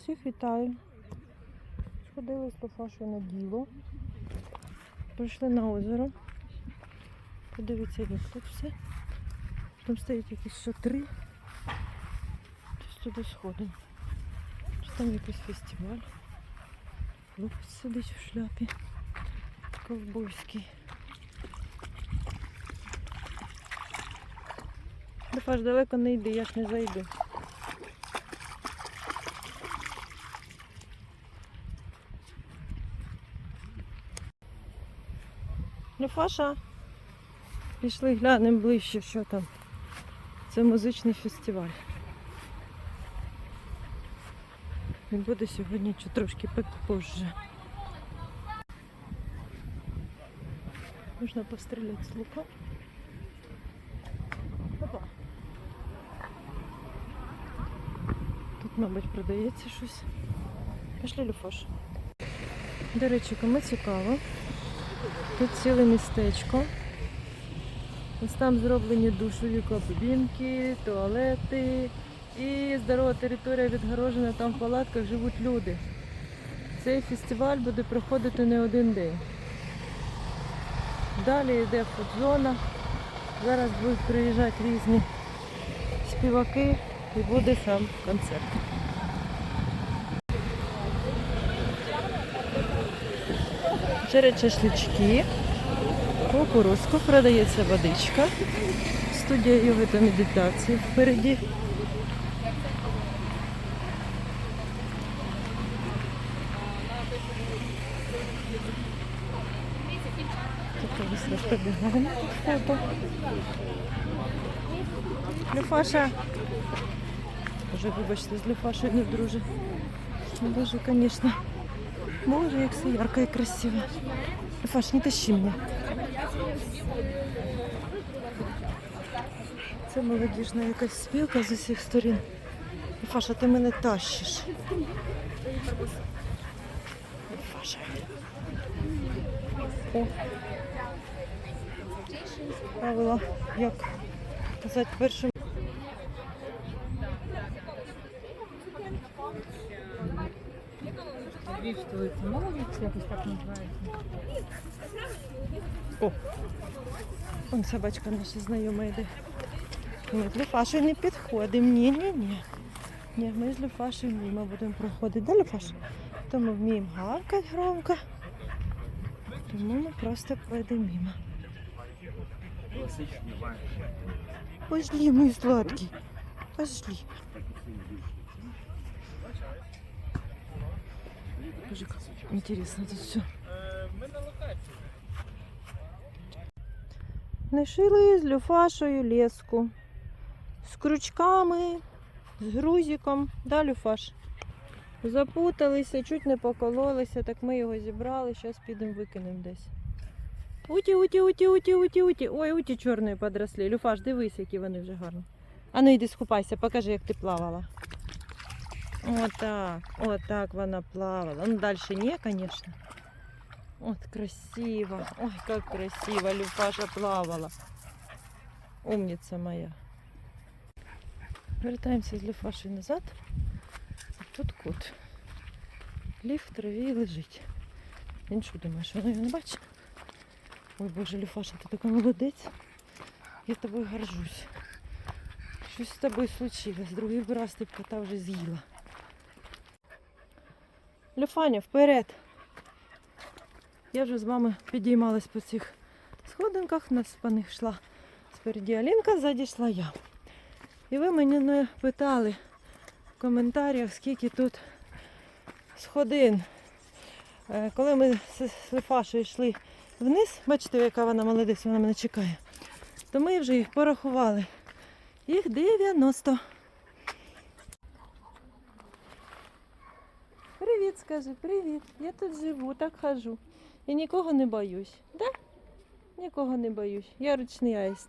Всіх вітаю. Сходили з Лофашою на діло. Прийшли на озеро. Подивіться, як тут все. Там стоять якісь шатри. Щось туди сходимо. Чи там якийсь фестиваль. Хлопець сидить в шляпі. Ковбойський. Лофаш, далеко не йди, я ж не зайду. Льофаша, пішли глянемо ближче, що там. Це музичний фестиваль. Він буде сьогодні трошки позже. Можна постріляти з лука. Опа. Тут, мабуть, продається щось. Пішли Люфош. До речі, кому цікаво. Тут ціле містечко. Ось там зроблені душові кабінки, туалети і здорова територія відгорожена, там в палатках живуть люди. Цей фестиваль буде проходити не один день. Далі йде фудзона. Зараз будуть приїжджати різні співаки і буде сам концерт. Через шашлички, кукурузку, продається водичка, студія йоги та медитації впереді. Тут ось розпробігаємо фото. Люфаша. Вже вибачте, з Люфашею не друже. Боже, звісно. Боже, як все ярко і красиво. Люфаш, не тащи мене. Це молодіжна якась спілка з усіх сторін. Люфаша, ти мене тащиш. Люфаша. О. Правила, як казати першим. Львів столиця якось так називається. О, вон собачка наша знайома йде. Ми з Люфашею не підходимо. Ні, ні, ні. Ні, ми з Люфашею мимо будемо проходити. Да, Люфаш? То ми вміємо гавкати громко. Тому ми просто пройдемо мимо. Пошли, мой сладкий. Пошли. Боже, как интересно тут все. Нашили з Люфашою леску. З крючками, з грузиком. Да, Люфаш? Запуталися, чуть не покололися, так ми його зібрали, зараз підемо викинемо десь. Уті, уті, уті, уті, уті, уті. Ой, уті чорної подросли. Люфаш, дивись, які вони вже гарні. А ну йди скупайся, покажи, як ти плавала. Отак, отак вона плавала. Ну далі ні, звісно. От красиво. Ой, как красиво Люфаша плавала. Умница моя. Вертаємося з Люфашею назад. А тут кот. Лів в траві лежить. Він що думає, що вона його не бачить? Ой Боже, Люфаша, ти така молодець. Я тобою горжусь. Щось з тобою случилось. Другий раз ти кота вже з'їла. Люфаня, вперед! Я вже з вами підіймалась по цих сходинках, нас по них йшла спереді Алінка, ззаді йшла я. І ви мене не питали в коментарях, скільки тут сходин. Е, Коли ми з Лефашею йшли вниз, бачите, яка вона молодець, вона мене чекає, то ми вже їх порахували. Їх 90. Привіт, скажи, привіт. Я тут живу, так хожу. І нікого не боюсь. Да? Нікого не боюсь. Я ручний аїст.